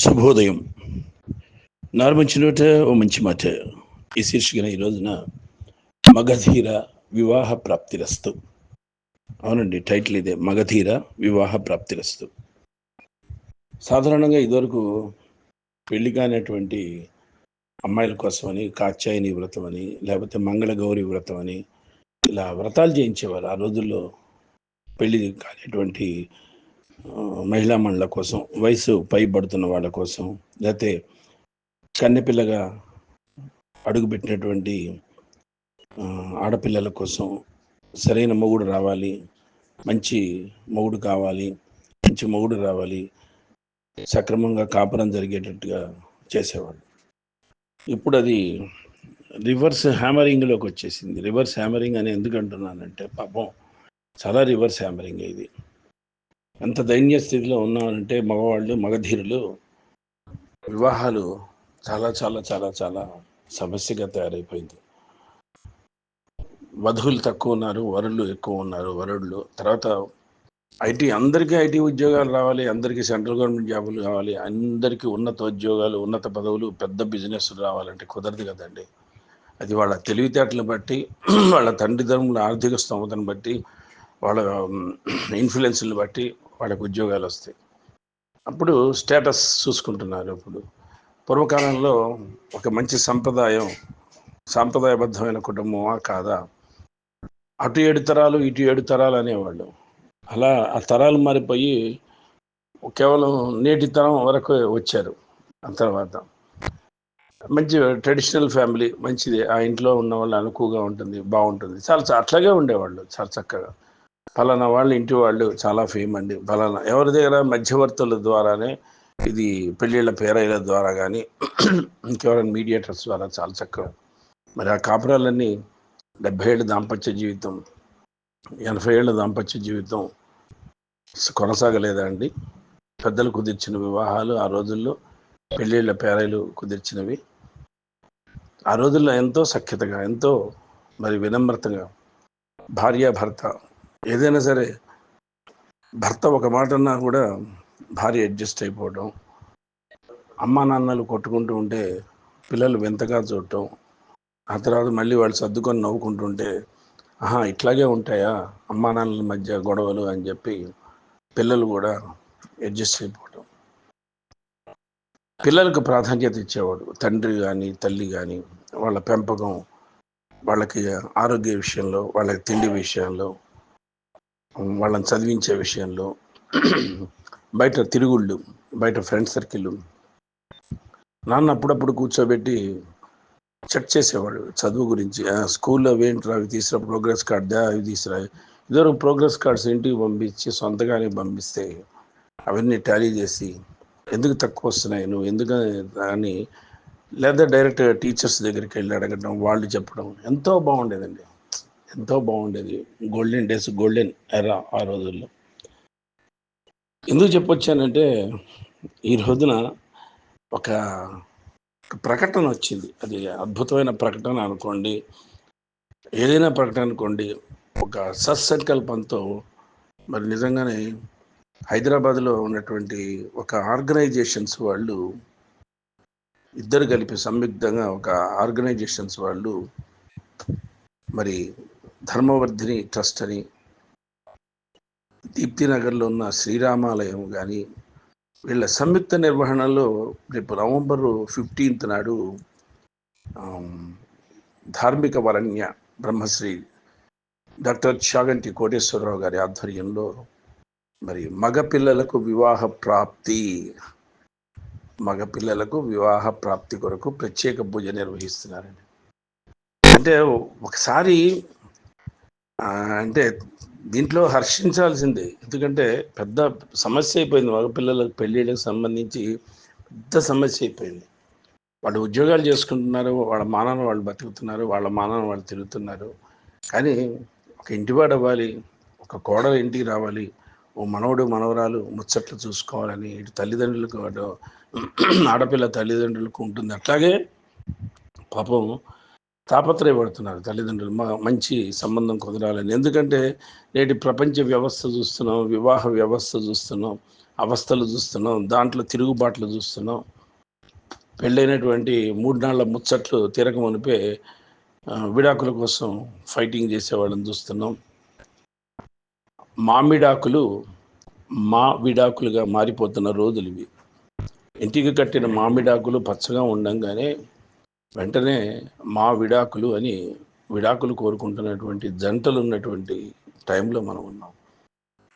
శుభోదయం. నారు మంచి నోట ఓ మంచి మాట. ఈ శీర్షికన ఈ రోజున మగధీర వివాహ ప్రాప్తిరస్తు. అవునండి టైటిల్ ఇదే మగధీర వివాహ ప్రాప్తిరస్తు. సాధారణంగా ఇదివరకు పెళ్ళి కానటువంటి అమ్మాయిల కోసమని కాచాయని వ్రతం అని లేకపోతే మంగళగౌరి వ్రతం అని ఇలా వ్రతాలు చేయించేవారు. ఆ రోజుల్లో పెళ్ళి కానిటువంటి మహిళా మండల కోసం వయసు పైబడుతున్న వాళ్ళ కోసం లేకపోతే కన్నెపిల్లగా అడుగుపెట్టినటువంటి ఆడపిల్లల కోసం సరైన మొగుడు రావాలి మంచి మొగుడు కావాలి మంచి మొగుడు రావాలి సక్రమంగా కాపురం జరిగేటట్టుగా చేసేవాళ్ళు. ఇప్పుడు అది రివర్స్ హ్యామరింగ్లోకి వచ్చేసింది. రివర్స్ హ్యామరింగ్ అని ఎందుకు అంటున్నానంటే పాపం చాలా రివర్స్ హ్యామరింగ్ ఇది. ఎంత దైన్య స్థితిలో ఉన్నారంటే మగవాళ్ళు మగధీరులు వివాహాలు చాలా చాలా చాలా చాలా సమస్యగా తయారైపోయింది. వధువులు తక్కువ ఉన్నారు వరుళ్ళు ఎక్కువ ఉన్నారు వరుళ్ళు. తర్వాత ఐటీ అందరికీ ఐటీ ఉద్యోగాలు రావాలి అందరికీ సెంట్రల్ గవర్నమెంట్ జాబులు కావాలి అందరికీ ఉన్నత ఉద్యోగాలు ఉన్నత పదవులు పెద్ద బిజినెస్ రావాలంటే కుదరదు కదండి. అది వాళ్ళ తెలివితేటలు బట్టి వాళ్ళ తండ్రిదండ్రుల ఆర్థిక స్తోమతను బట్టి వాళ్ళ ఇన్ఫ్లుయెన్స్ని బట్టి వాళ్ళకు ఉద్యోగాలు వస్తాయి. అప్పుడు స్టేటస్ చూసుకుంటున్నారు ఇప్పుడు. పూర్వకాలంలో ఒక మంచి సంప్రదాయం సాంప్రదాయబద్ధమైన కుటుంబమా కాదా? అటు ఏడు తరాలు ఇటు ఏడు తరాలు అనేవాళ్ళు. అలా ఆ తరాలు మారిపోయి కేవలం నేటి తరం వరకు వచ్చారు ఆ తర్వాత. మంచి ట్రెడిషనల్ ఫ్యామిలీ మంచిది. ఆ ఇంట్లో ఉన్న వాళ్ళు అనుకువగా ఉంటుంది బాగుంటుంది. చాలా అట్లాగే ఉండేవాళ్ళు చాలా చక్కగా. ఫలానా వాళ్ళు ఇంటి వాళ్ళు చాలా ఫేమ్ అండి. ఫలానా ఎవరి దగ్గర మధ్యవర్తుల ద్వారానే ఇది పెళ్ళిళ్ళ పేరైల ద్వారా కానీ ఇంకెవరైనా మీడియేటర్స్ ద్వారా చాలా చక్కగా. మరి ఆ కాపురాలన్నీ డెబ్భై ఏళ్ళ దాంపత్య జీవితం ఎనభై ఏళ్ళ దాంపత్య జీవితం కొనసాగలేదా అండి పెద్దలు కుదిర్చిన వివాహాలు ఆ రోజుల్లో పెళ్ళిళ్ళ పేరైలు కుదిర్చినవి. ఆ రోజుల్లో ఎంతో సఖ్యతగా ఎంతో మరి వినమ్రతగా భార్య భర్త ఏదైనా సరే భర్త ఒక మాట అన్నా కూడా భార్య అడ్జస్ట్ అయిపోవడం అమ్మా నాన్నలు కొట్టుకుంటూ ఉంటే పిల్లలు వింతగా చూడటం ఆ తర్వాత మళ్ళీ వాళ్ళు సర్దుకొని నవ్వుకుంటుంటే ఆహా ఇట్లాగే ఉంటాయా? అమ్మా నాన్నల మధ్య గొడవలు అని చెప్పి పిల్లలు కూడా అడ్జస్ట్ అయిపోవడం పిల్లలకు ప్రాధాన్యత ఇచ్చేవాడు తండ్రి కానీ తల్లి కానీ వాళ్ళ పెంపకం వాళ్ళకి ఆరోగ్య విషయంలో వాళ్ళకి తిండి విషయంలో వాళ్ళని చదివించే విషయంలో బయట తిరుగుళ్ళు బయట ఫ్రెండ్ సర్కిల్ నాన్న అప్పుడప్పుడు కూర్చోబెట్టి చెక్ చేసేవాడు చదువు గురించి. స్కూల్లో ఏంట్రా అవి తీసుకురా ప్రోగ్రెస్ కార్డ్ అవి తీసిరా. ఇద్దరు ప్రోగ్రెస్ కార్డ్స్ ఇంటికి పంపించి సొంతగానే పంపిస్తే అవన్నీ టాలీ చేసి ఎందుకు తక్కువ వస్తున్నాయి? నువ్వు ఎందుకు అని లేదా డైరెక్ట్ టీచర్స్ దగ్గరికి వెళ్ళి అడగడం వాళ్ళు చెప్పడం ఎంతో బాగుండేదండి. ఎంతో బాగుండేది. గోల్డెన్ డేస్ గోల్డెన్ ఎరా ఆ రోజుల్లో. ఎందుకు చెప్పొచ్చానంటే ఈ రోజున ఒక ప్రకటన వచ్చింది. అది అద్భుతమైన ప్రకటన అనుకోండి ఏదైనా ప్రకటన అనుకోండి ఒక సత్సంకల్పంతో మరి నిజంగానే హైదరాబాద్లో ఉన్నటువంటి ఒక ఆర్గనైజేషన్స్ వాళ్ళు ఇద్దరు కలిపి సంయుక్తంగా ఒక ఆర్గనైజేషన్స్ వాళ్ళు మరి ధర్మవర్ధిని ట్రస్ట్ అని దీప్తినగర్లో ఉన్న శ్రీరామాలయం కానీ వీళ్ళ సంయుక్త నిర్వహణలో రేపు నవంబరు ఫిఫ్టీన్త్ నాడు ధార్మిక వరణ్య బ్రహ్మశ్రీ డాక్టర్ చాగంటి కోటేశ్వరరావు గారి ఆధ్వర్యంలో మరి మగపిల్లలకు వివాహ ప్రాప్తి మగపిల్లలకు వివాహ ప్రాప్తి కొరకు ప్రత్యేక పూజ నిర్వహిస్తున్నారండి. అంటే ఒకసారి అంటే దీంట్లో హర్షించాల్సిందే. ఎందుకంటే పెద్ద సమస్య అయిపోయింది. మగపిల్లలకు పెళ్ళిళ్ళకి సంబంధించి పెద్ద సమస్య అయిపోయింది. వాళ్ళు ఉద్యోగాలు చేసుకుంటున్నారు. వాళ్ళ మానాన్ని వాళ్ళు బతుకుతున్నారు. వాళ్ళ మానాన్ని వాళ్ళు తిరుగుతున్నారు. కానీ ఒక ఇంటివాడు అవ్వాలి. ఒక కోడలు ఇంటికి రావాలి. ఓ మనవడు మనవరాలు ముచ్చట్లు చూసుకోవాలని ఇటు తల్లిదండ్రులకు వాడు ఆడపిల్ల తల్లిదండ్రులకు ఉంటుంది. అట్లాగే పాపం తాపత్రయపడుతున్నారు తల్లిదండ్రులు. మా మంచి సంబంధం కుదరాలని. ఎందుకంటే నేటి ప్రపంచ వ్యవస్థ చూస్తున్నాం వివాహ వ్యవస్థ చూస్తున్నాం అవస్థలు చూస్తున్నాం దాంట్లో తిరుగుబాట్లు చూస్తున్నాం. పెళ్ళైనటువంటి మూడు నాళ్ళ ముచ్చట్లు తీరకమనిపే విడాకుల కోసం ఫైటింగ్ చేసేవాళ్ళని చూస్తున్నాం. మామిడాకులు మా విడాకులుగా మారిపోతున్న రోజులు ఇవి. ఇంటికి కట్టిన మామిడాకులు పచ్చగా ఉండంగానే వెంటనే మా విడాకులు అని విడాకులు కోరుకుంటున్నటువంటి జంటలు ఉన్నటువంటి టైంలో మనం ఉన్నాం.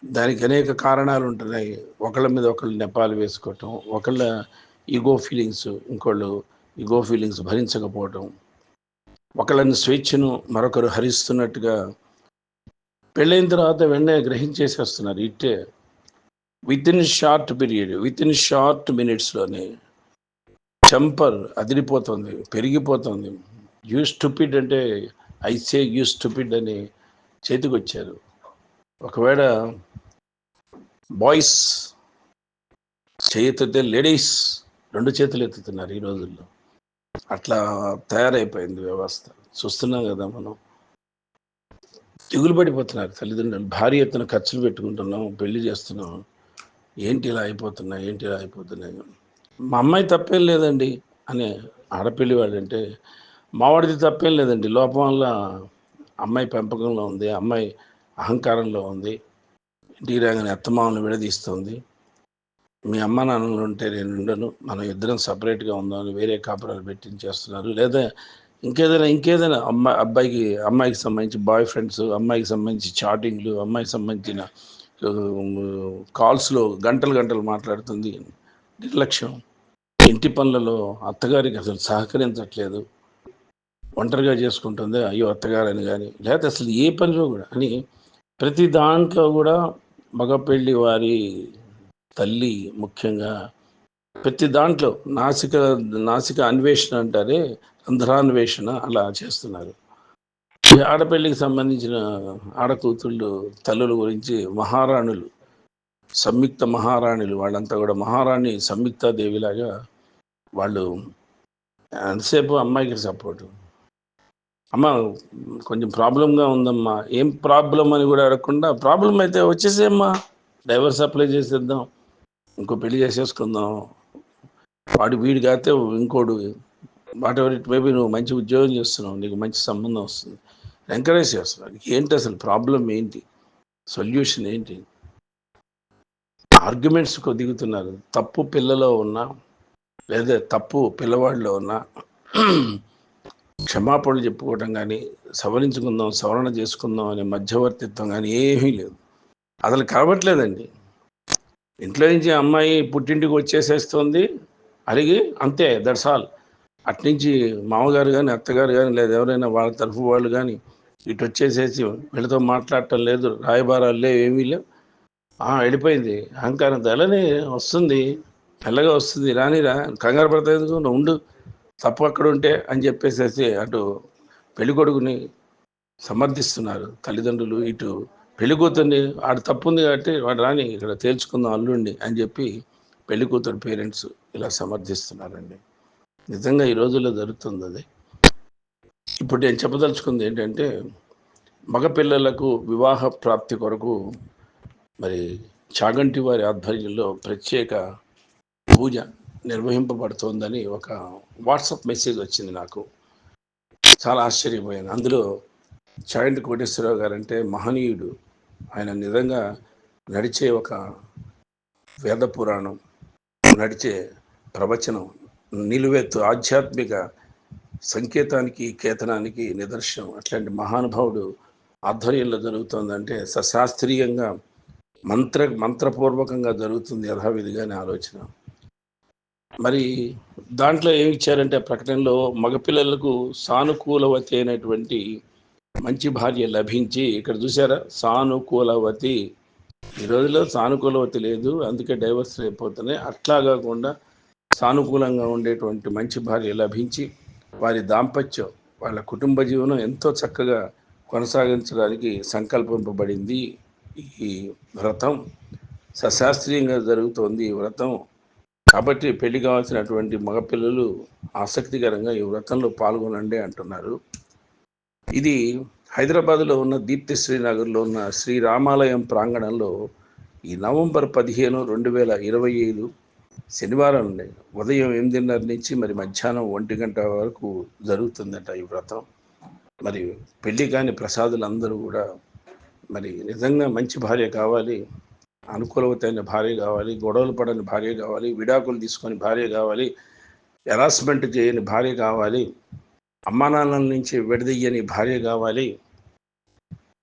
దానికి అనేక కారణాలు ఉంటున్నాయి. ఒకళ్ళ మీద ఒకళ్ళు నెపాలు వేసుకోవటం ఒకళ్ళ ఈగో ఫీలింగ్స్ ఇంకోళ్ళు ఈగో ఫీలింగ్స్ భరించకపోవటం ఒకళ్ళని స్వేచ్ఛను మరొకరు హరిస్తున్నట్టుగా పెళ్ళైన తర్వాత వెంటనే గ్రహించేసేస్తున్నారు ఇట్టే within short period within short మినిట్స్లోనే temper అదిరిపోతుంది పెరిగిపోతుంది. యూ స్టూపిడ్ అంటే ఐసే యూ స్టూపిడ్ అని చేతికొచ్చారు. ఒకవేళ బాయ్స్ చేయెత్తితే లేడీస్ రెండు చేతులు ఎత్తుతున్నారు ఈ రోజుల్లో. అట్లా తయారైపోయింది వ్యవస్థ. చూస్తున్నాం కదా మనం. దిగులు పడిపోతున్నారు తల్లిదండ్రులు. భారీ ఎత్తున ఖర్చులు పెట్టుకుంటున్నాం పెళ్ళి చేస్తున్నాం. ఏంటి ఇలా అయిపోతున్నాయి ఏంటి ఇలా అయిపోతున్నాయి మా అమ్మాయి తప్పేం లేదండి అనే ఆడపిల్లి వాడంటే మావాడిది తప్పేం లేదండి. లోపం వల్ల అమ్మాయి పెంపకంలో ఉంది అమ్మాయి అహంకారంలో ఉంది. ఇంటికి రాగానే అత్తమామను విడదీస్తుంది. మీ అమ్మ నాన్నలు ఉంటే నేను ఉండను మనం ఇద్దరం సపరేట్గా ఉందామని వేరే కాపురాలు పెట్టించేస్తున్నారు. లేదా ఇంకేదైనా ఇంకేదైనా అమ్మాయి అబ్బాయికి అమ్మాయికి సంబంధించి బాయ్ ఫ్రెండ్స్ అమ్మాయికి సంబంధించి చాటింగ్లు అమ్మాయికి సంబంధించిన కాల్స్లో గంటలు గంటలు మాట్లాడుతుంది నిర్లక్ష్యం. ఇంటి పనులలో అత్తగారికి అసలు సహకరించట్లేదు. ఒంటరిగా చేసుకుంటుంది అయ్యో అత్తగారని కానీ లేకపోతే అసలు ఏ పనిలో కూడా అని ప్రతి దాంట్లో కూడా మగ పెళ్ళి వారి తల్లి ముఖ్యంగా ప్రతి దాంట్లో నాసిక నాసిక అన్వేషణ అంటారే రంధ్రాన్వేషణ అలా చేస్తున్నారు. ఆడపల్లికి సంబంధించిన ఆడకూతుళ్ళు తల్లుల గురించి మహారాణులు సంయుక్త మహారాణులు వాళ్ళంతా కూడా మహారాణి సంయుక్త దేవిలాగా వాళ్ళు ఎంతసేపు అమ్మాయికి సపోర్టు అమ్మ కొంచెం ప్రాబ్లంగా ఉందమ్మా. ఏం ప్రాబ్లం అని కూడా అడగకుండా ప్రాబ్లం అయితే వచ్చేసేమ్మా డైవర్స్ అప్లై చేసేద్దాం. ఇంకో పెళ్ళి చేసేసుకుందాం. వాడు వీడు కాతే ఇంకోడు. వాట్ ఎవర్ ఇట్ మేబీ నువ్వు మంచి ఉద్యోగం చేస్తున్నావు. నీకు మంచి సంబంధం వస్తుంది. ఎంకరేజ్ చేస్తున్నావు ఏంటి అసలు ప్రాబ్లం ఏంటి? సొల్యూషన్ ఏంటి? ఆర్గ్యుమెంట్స్కు దిగుతున్నారు తప్పు పిల్లలో ఉన్నా లేదా తప్పు పిల్లవాడిలో ఉన్న క్షమాపణలు చెప్పుకోవటం కానీ సవరించుకుందాం సవరణ చేసుకుందాం అనే మధ్యవర్తిత్వం కానీ ఏమీ లేదు. అసలు కలవట్లేదండి ఇంట్లో నుంచి అమ్మాయి పుట్టింటికి వచ్చేసేస్తుంది అడిగి అంతే దట్స్ ఆల్ అట్నుంచి మామగారు కానీ అత్తగారు కానీ లేదా ఎవరైనా వాళ్ళ తరఫు వాళ్ళు కానీ ఇటు వచ్చేసేసి వీళ్ళతో మాట్లాడటం లేదు రాయబారాలు లేవు ఏమీ లేవు. వెళ్ళిపోయింది. అహంకారం అలానే వస్తుంది. తెల్లగా వస్తుంది రానిరా కంగారు పడతా ఎందుకు? నువ్వు ఉండు తప్పు అక్కడ ఉంటే అని చెప్పేసేసి అటు పెళ్ళి కొడుకుని సమర్థిస్తున్నారు తల్లిదండ్రులు ఇటు పెళ్ళి కూతుర్ని ఆడు తప్పు ఉంది కాబట్టి వాడు రాని ఇక్కడ తేల్చుకుందాం అల్లుండి అని చెప్పి పెళ్ళి కూతురు పేరెంట్స్ ఇలా సమర్థిస్తున్నారండి. నిజంగా ఈ రోజుల్లో జరుగుతుంది అది. ఇప్పుడు నేను చెప్పదలుచుకుంది ఏంటంటే మగపిల్లలకు వివాహ ప్రాప్తి కొరకు మరి చాగంటి వారి ఆధ్వర్యంలో ప్రత్యేక పూజ నిర్వహింపబడుతోందని ఒక వాట్సాప్ మెసేజ్ వచ్చింది నాకు. చాలా ఆశ్చర్యపోయాను. అందులో చాగంటి కోటేశ్వరరావు గారు అంటే మహనీయుడు. ఆయన నిజంగా నడిచే ఒక వేద పురాణం నడిచే ప్రవచనం నిలువెత్తు ఆధ్యాత్మిక సంకేతానికి కేతనానికి నిదర్శనం. అట్లాంటి మహానుభావుడు ఆధ్వర్యంలో జరుగుతుందంటే సశాస్త్రీయంగా మంత్ర మంత్రపూర్వకంగా జరుగుతుంది యథావిధిగానే ఆలోచన. మరి దాంట్లో ఏమి ఇచ్చారంటే ప్రకటనలో మగపిల్లలకు సానుకూలవతి అయినటువంటి మంచి భార్య లభించి ఇక్కడ చూసారా సానుకూలవతి. ఈ రోజుల్లో సానుకూలవతి లేదు అందుకే డైవర్స్ అయిపోతున్నాయి. అట్లా కాకుండా సానుకూలంగా ఉండేటువంటి మంచి భార్య లభించి వారి దాంపత్యం వాళ్ళ కుటుంబ జీవనం ఎంతో చక్కగా కొనసాగించడానికి సంకల్పింపబడింది ఈ వ్రతం. సశాస్త్రీయంగా జరుగుతోంది ఈ వ్రతం. కాబట్టి పెళ్ళి కావాల్సినటువంటి మగపిల్లలు ఆసక్తికరంగా ఈ వ్రతంలో పాల్గొనండి అంటున్నారు. ఇది హైదరాబాద్లో ఉన్న దీప్తి శ్రీనగర్లో ఉన్న శ్రీరామాలయం ప్రాంగణంలో ఈ నవంబర్ పదిహేను రెండు వేల ఇరవై ఐదు శనివారం ఉదయం ఎనిమిదిన్నర నుంచి మరి మధ్యాహ్నం ఒంటి గంట వరకు జరుగుతుందట ఈ వ్రతం. మరి పెళ్ళి కాని ప్రసాదులు అందరూ కూడా మరి నిజంగా మంచి భార్య కావాలి. అనుకూలవతైన భార్య కావాలి గొడవలు పడని భార్య కావాలి విడాకులు తీసుకొని భార్య కావాలి హెరాస్మెంట్ చేయని భార్య కావాలి అమ్మానాన్నల నుంచి విడదీయని భార్య కావాలి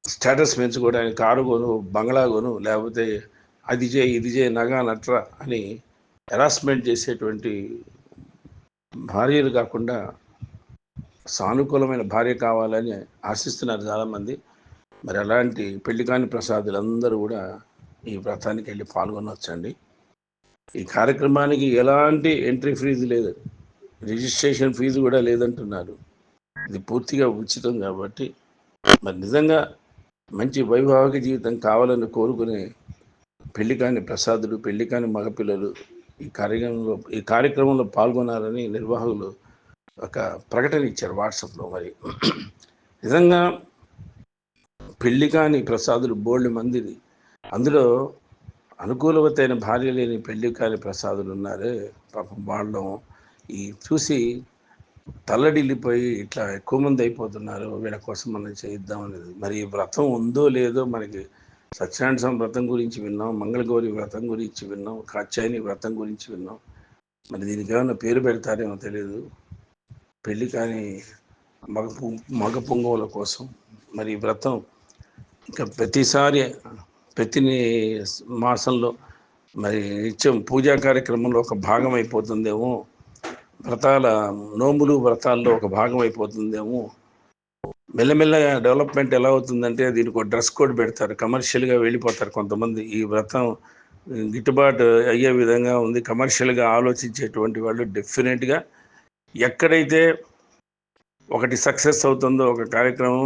స్టేటస్ పెంచుకోవడానికి కారు కొను బంగ్లా కొను లేకపోతే అది చేయి ఇది చేయి నగా నట్ర అని హెరాస్మెంట్ చేసేటువంటి భార్యలు కాకుండా సానుకూలమైన భార్య కావాలని ఆశిస్తున్నారు చాలామంది. మరి అలాంటి పెళ్ళి కాని ప్రసాదులు అందరూ కూడా ఈ వ్రతానికి వెళ్ళి పాల్గొనవచ్చండి. ఈ కార్యక్రమానికి ఎలాంటి ఎంట్రీ ఫీజు లేదు. రిజిస్ట్రేషన్ ఫీజు కూడా లేదంటున్నారు. ఇది పూర్తిగా ఉచితం కాబట్టి మరి నిజంగా మంచి వైభావిక జీవితం కావాలని కోరుకునే పెళ్ళి కాని ప్రసాదులు పెళ్ళి కాని మగపిల్లలు ఈ కార్యక్రమంలో ఈ కార్యక్రమంలో పాల్గొనాలని నిర్వాహకులు ఒక ప్రకటన ఇచ్చారు వాట్సాప్లో మరి. నిజంగా పెళ్ళి కాని ప్రసాదులు బోల్డ్ మందిది. అందులో అనుకూలవతైన భార్య లేని పెళ్ళి కాని ప్రసాదులు ఉన్నారే. పాపం వాళ్ళం ఈ చూసి తల్లడిల్లిపోయి ఇట్లా ఎక్కువ మంది అయిపోతున్నారు. వీళ్ళ కోసం మనం చేయిద్దాం అనేది. మరి వ్రతం ఉందో లేదో మనకి సత్యనారాయణ స్వామి వ్రతం గురించి విన్నాం మంగళగౌరి వ్రతం గురించి విన్నాం కాచాయని వ్రతం గురించి విన్నాం. మరి దీనికి ఏమైనా పేరు పెడతారేమో తెలియదు పెళ్ళి కాని మగ మగ పొంగవుల కోసం. మరి వ్రతం ఇంకా ప్రతిసారి ప్రతి మాసంలో మరి నిత్యం పూజా కార్యక్రమంలో ఒక భాగం అయిపోతుందేమో. వ్రతాల నోములు వ్రతాల్లో ఒక భాగం అయిపోతుందేమో. మెల్లమెల్లగా డెవలప్మెంట్ ఎలా అవుతుందంటే దీనికి ఒక డ్రెస్ కోడ్ పెడతారు. కమర్షియల్గా వెళ్ళిపోతారు కొంతమంది. ఈ వ్రతం గిట్టుబాటు అయ్యే విధంగా ఉంది. కమర్షియల్గా ఆలోచించేటువంటి వాళ్ళు డెఫినెట్గా ఎక్కడైతే ఒకటి సక్సెస్ అవుతుందో ఒక కార్యక్రమం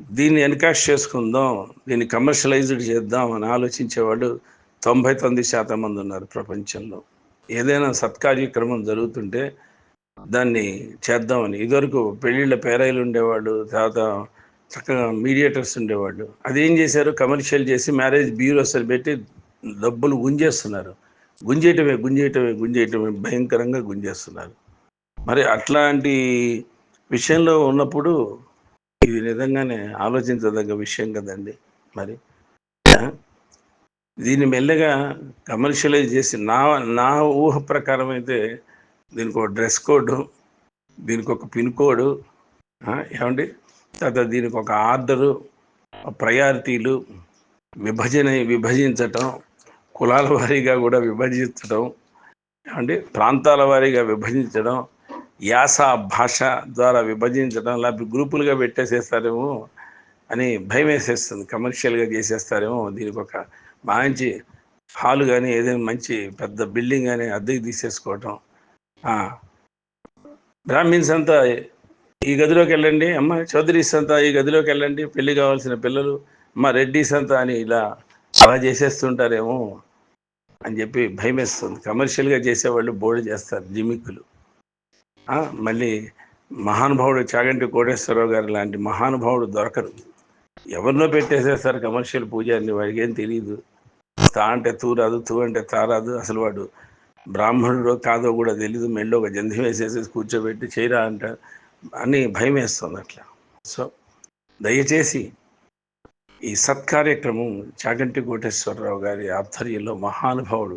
దీన్ని ఎన్కాష్ చేసుకుందాం దీన్ని కమర్షియలైజ్డ్ చేద్దాం అని ఆలోచించేవాళ్ళు తొంభై తొమ్మిది శాతం మంది ఉన్నారు ప్రపంచంలో. ఏదైనా సత్కార్యక్రమం జరుగుతుంటే దాన్ని చేద్దామని. ఇదివరకు పెళ్ళిళ్ళ పేరాయిలు ఉండేవాళ్ళు తర్వాత చక్కగా మీడియేటర్స్ ఉండేవాళ్ళు. అదేం చేశారు? కమర్షియల్ చేసి మ్యారేజ్ బ్యూరోస్ పెట్టి డబ్బులు గుంజేస్తున్నారు. గుంజేయటమే గుంజేయటమే గుంజేయటమే భయంకరంగా గుంజేస్తున్నారు. మరి అట్లాంటి విషయంలో ఉన్నప్పుడు ఇది నిజంగానే ఆలోచించదగ్గ విషయం కదండి మరి. దీన్ని మెల్లగా కమర్షియలైజ్ చేసి నా నా ఊహ ప్రకారం అయితే దీనికి ఒక డ్రెస్ కోడ్ దీనికి ఒక పిన్ కోడ్ ఏమండి? తర్వాత దీనికి ఒక ఆర్డరు ప్రయారిటీలు విభజన విభజించటం కులాల వారీగా కూడా విభజించడం ఏమండి? ప్రాంతాల వారీగా విభజించడం యాస భాష ద్వారా విభజించడం లేకపోతే గ్రూపులుగా పెట్టేసేస్తారేమో అని భయం వేసేస్తుంది కమర్షియల్గా చేసేస్తారేమో దీనికి ఒక మంచి హాల్ కానీ ఏదైనా మంచి పెద్ద బిల్డింగ్ కానీ అద్దెకి తీసేసుకోవటం. బ్రాహ్మిన్స్ అంతా ఈ గదిలోకి వెళ్ళండి. అమ్మ చౌదరీస్ అంతా ఈ గదిలోకి వెళ్ళండి. పెళ్ళి కావాల్సిన పిల్లలు అమ్మ రెడ్డిస్ అంతా అని ఇలా అలా చేసేస్తుంటారేమో అని చెప్పి భయం వేస్తుంది కమర్షియల్గా చేసేవాళ్ళు బోర్డు చేస్తారు జిమిక్కులు మళ్ళీ మహానుభావుడు చాగంటి కోటేశ్వరరావు గారు లాంటి మహానుభావుడు దొరకరు. ఎవరినో పెట్టేసేస్తారు కమర్షియల్ పూజ అని వాడికి ఏం తెలియదు తా అంటే తూరాదు తూ అంటే తారాదు అసలు వాడు బ్రాహ్మణుడో కాదో కూడా తెలీదు మెళ్ళో ఒక జంధి వేసేసి కూర్చోబెట్టి చేయరా అంట అని భయం వేస్తుంది అట్లా. సో దయచేసి ఈ సత్కార్యక్రమం చాగంటి కోటేశ్వరరావు గారి ఆధ్వర్యంలో మహానుభావుడు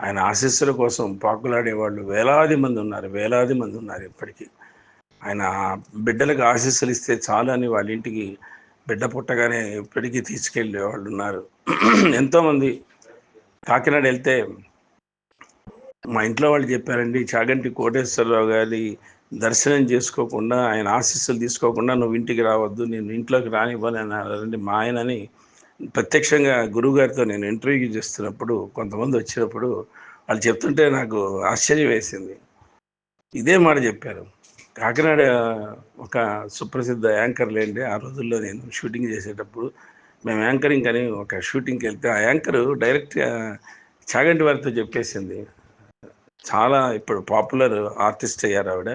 ఆయన ఆశీస్సుల కోసం పాకులాడేవాళ్ళు వేలాది మంది ఉన్నారు వేలాది మంది ఉన్నారు ఇప్పటికీ. ఆయన బిడ్డలకు ఆశీస్సులు ఇస్తే చాలు అని వాళ్ళ ఇంటికి బిడ్డ పుట్టగానే ఇప్పటికీ తీసుకెళ్ళే వాళ్ళు ఉన్నారు. ఎంతోమంది కాకినాడ వెళ్తే మా ఇంట్లో వాళ్ళు చెప్పారండి చాగంటి కోటేశ్వరరావు గారి దర్శనం చేసుకోకుండా ఆయన ఆశీస్సులు తీసుకోకుండా నువ్వు ఇంటికి రావద్దు నేను ఇంట్లోకి రానివ్వాలని అన్నారండి మా ఆయనని. ప్రత్యక్షంగా గురువుగారితో నేను ఇంటర్వ్యూ చేస్తున్నప్పుడు కొంతమంది వచ్చినప్పుడు వాళ్ళు చెప్తుంటే నాకు ఆశ్చర్యం వేసింది. ఇదే మాట చెప్పారు. కాకినాడ ఒక సుప్రసిద్ధ యాంకర్ లేండి. ఆ రోజుల్లో నేను షూటింగ్ చేసేటప్పుడు మేము యాంకరింగ్ అని ఒక షూటింగ్కి వెళ్తే ఆ యాంకరు డైరెక్ట్గా చాగంటి వారితో చెప్పేసింది. చాలా ఇప్పుడు పాపులర్ ఆర్టిస్ట్ అయ్యారు ఆవిడ.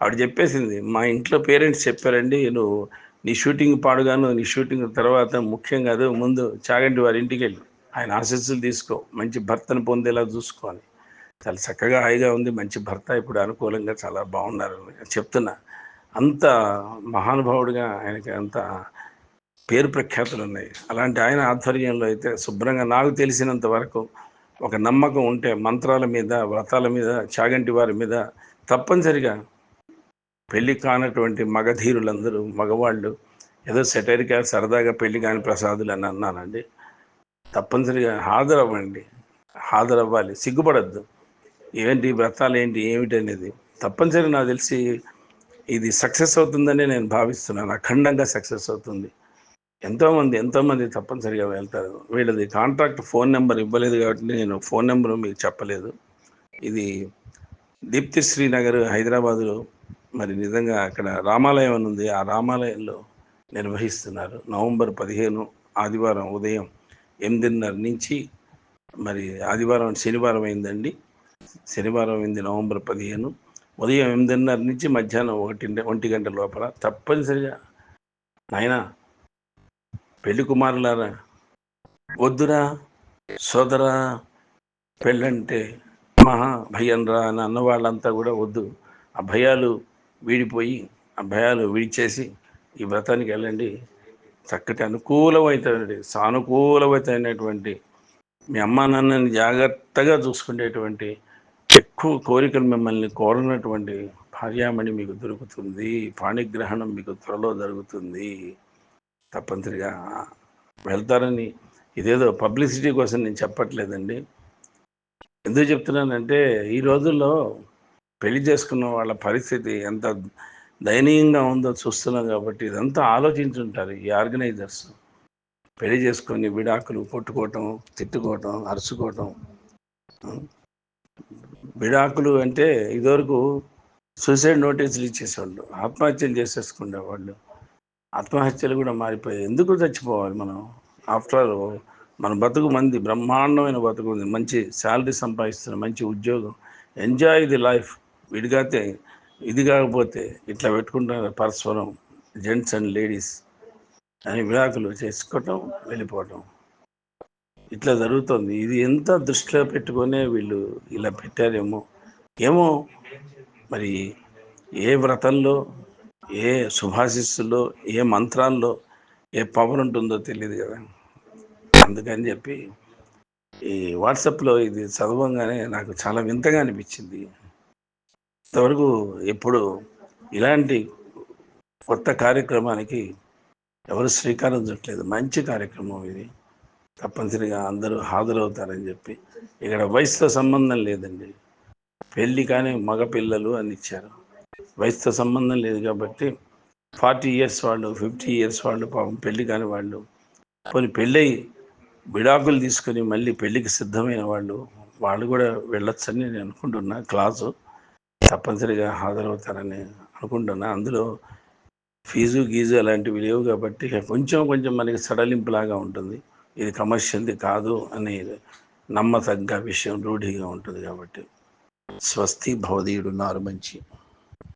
ఆవిడ చెప్పేసింది మా ఇంట్లో పేరెంట్స్ చెప్పారండి నువ్వు నీ షూటింగ్ పాడుగాను నీ షూటింగ్ తర్వాత ముఖ్యం కాదు ముందు చాగంటి వారి ఇంటికి వెళ్ళి ఆయన ఆశీస్సులు తీసుకో. మంచి భర్తను పొందేలా చూసుకోవాలి. చాలా చక్కగా హాయిగా ఉంది. మంచి భర్త ఇప్పుడు అనుకూలంగా చాలా బాగున్నారు చెప్తున్నా. అంత మహానుభావుడిగా ఆయనకి అంత పేరు ప్రఖ్యాతులు ఉన్నాయి. అలాంటి ఆయన ఆధ్వర్యంలో అయితే శుభ్రంగా నాకు తెలిసినంత వరకు ఒక నమ్మకం ఉంటే మంత్రాల మీద వ్రతాల మీద చాగంటి వారి మీద తప్పనిసరిగా పెళ్ళి కానటువంటి మగధీరులందరూ మగవాళ్ళు ఏదో సెటైరిగా సరదాగా పెళ్ళి కాని ప్రసాదులు అని అన్నానండి తప్పనిసరిగా హాజరవ్వండి. హాజరవ్వాలి. సిగ్గుపడద్దు. ఏంటి వ్రతాలు ఏంటి ఏమిటి అనేది. తప్పనిసరి నాకు తెలిసి ఇది సక్సెస్ అవుతుందని నేను భావిస్తున్నాను. అఖండంగా సక్సెస్ అవుతుంది. ఎంతోమంది ఎంతోమంది తప్పనిసరిగా వెళ్తారు. వీళ్ళది కాంట్రాక్ట్ ఫోన్ నెంబర్ ఇవ్వలేదు కాబట్టి నేను ఫోన్ నెంబర్ మీకు చెప్పలేదు. ఇది దీప్తి శ్రీనగర్ హైదరాబాదులో మరి నిజంగా అక్కడ రామాలయం అని ఉంది. ఆ రామాలయంలో నిర్వహిస్తున్నారు. నవంబర్ పదిహేను ఆదివారం ఉదయం ఎనిమిదిన్నర నుంచి మరి ఆదివారం శనివారం అయిందండి. శనివారం అయింది నవంబర్ పదిహేను. ఉదయం ఎనిమిదిన్నర నుంచి మధ్యాహ్నం ఒకటి ఒంటి గంట లోపల తప్పనిసరిగా నాయన పెళ్ళి కుమారులారా వద్దురా సోదరా పెళ్ళంటే మహా భయం రా అని అన్న వాళ్ళంతా కూడా వద్దు. ఆ భయాలు వీడిపోయి ఆ భయాలు విడిచేసి ఈ వ్రతానికి వెళ్ళండి. చక్కటి అనుకూలమైనటువంటి సానుకూలమైనటువంటి మీ అమ్మా నాన్నని జాగ్రత్తగా చూసుకునేటువంటి ఎక్కువ కోరికలు మిమ్మల్ని కోరినటువంటి భార్యామణి మీకు దొరుకుతుంది. పాణిగ్రహణం మీకు త్వరలో జరుగుతుంది. తప్పనిసరిగా వెళ్తారని ఇదేదో పబ్లిసిటీ కోసం నేను చెప్పట్లేదండి. ఎందుకు చెప్తున్నానంటే ఈ రోజుల్లో పెళ్ళి చేసుకున్న వాళ్ళ పరిస్థితి ఎంత దయనీయంగా ఉందో చూస్తున్నాం కాబట్టి ఇదంతా ఆలోచించుంటారు ఈ ఆర్గనైజర్స్. పెళ్ళి చేసుకొని విడాకులు కొట్టుకోవటం తిట్టుకోవటం అరుచుకోవటం. విడాకులు అంటే ఇదివరకు సూసైడ్ నోటీసులు ఇచ్చేసేవాళ్ళు ఆత్మహత్యలు చేసేసుకునేవాళ్ళు ఆత్మహత్యలు కూడా మారిపోయాయి. ఎందుకు చచ్చిపోవాలి మనం? ఆఫ్టర్ ఆల్ మన బతుకు మంది బ్రహ్మాండమైన బతుకు ఉంది. మంచి శాలరీ సంపాదిస్తున్న మంచి ఉద్యోగం. ఎంజాయ్ ది లైఫ్ విడిగాతే ఇది కాకపోతే ఇట్లా పెట్టుకుంటారు పరస్పరం జెంట్స్ అండ్ లేడీస్ అని విడాకులు చేసుకోవటం వెళ్ళిపోవటం. ఇట్లా జరుగుతుంది. ఇది ఎంత దృష్టిలో పెట్టుకునే వీళ్ళు ఇలా పెట్టారేమో. ఏమో మరి ఏ వ్రతంలో ఏ సుభాషిస్సులో ఏ మంత్రాల్లో ఏ పవర్ ఉంటుందో తెలియదు కదా. అందుకని చెప్పి ఈ వాట్సాప్లో ఇది చదవంగానే నాకు చాలా వింతగా అనిపించింది. ఇంతవరకు ఎప్పుడు ఇలాంటి కొత్త కార్యక్రమానికి ఎవరు శ్రీకారం చుట్టలేదు. మంచి కార్యక్రమం ఇది. తప్పనిసరిగా అందరూ హాజరవుతారని చెప్పి ఇక్కడ వయసుతో సంబంధం లేదండి. పెళ్ళి కానీ మగపిల్లలు అని ఇచ్చారు. వయసుతో సంబంధం లేదు కాబట్టి ఫార్టీ ఇయర్స్ వాళ్ళు ఫిఫ్టీ ఇయర్స్ వాళ్ళు పాపం పెళ్ళి కాని వాళ్ళు. కొన్ని పెళ్ళై విడాకులు తీసుకొని మళ్ళీ పెళ్ళికి సిద్ధమైన వాళ్ళు వాళ్ళు కూడా వెళ్ళొచ్చని నేను అనుకుంటున్నా. క్లాసు తప్పనిసరిగా హాజరవుతారని అనుకుంటున్నా. అందులో ఫీజు గీజు అలాంటివి లేవు కాబట్టి కొంచెం కొంచెం మనకి సడలింపులాగా ఉంటుంది. ఇది కమర్షియల్ది కాదు అనే నమ్మతగ్గ విషయం రూఢిగా ఉంటుంది కాబట్టి. స్వస్తి భవదీయుడున్నారు మంచి.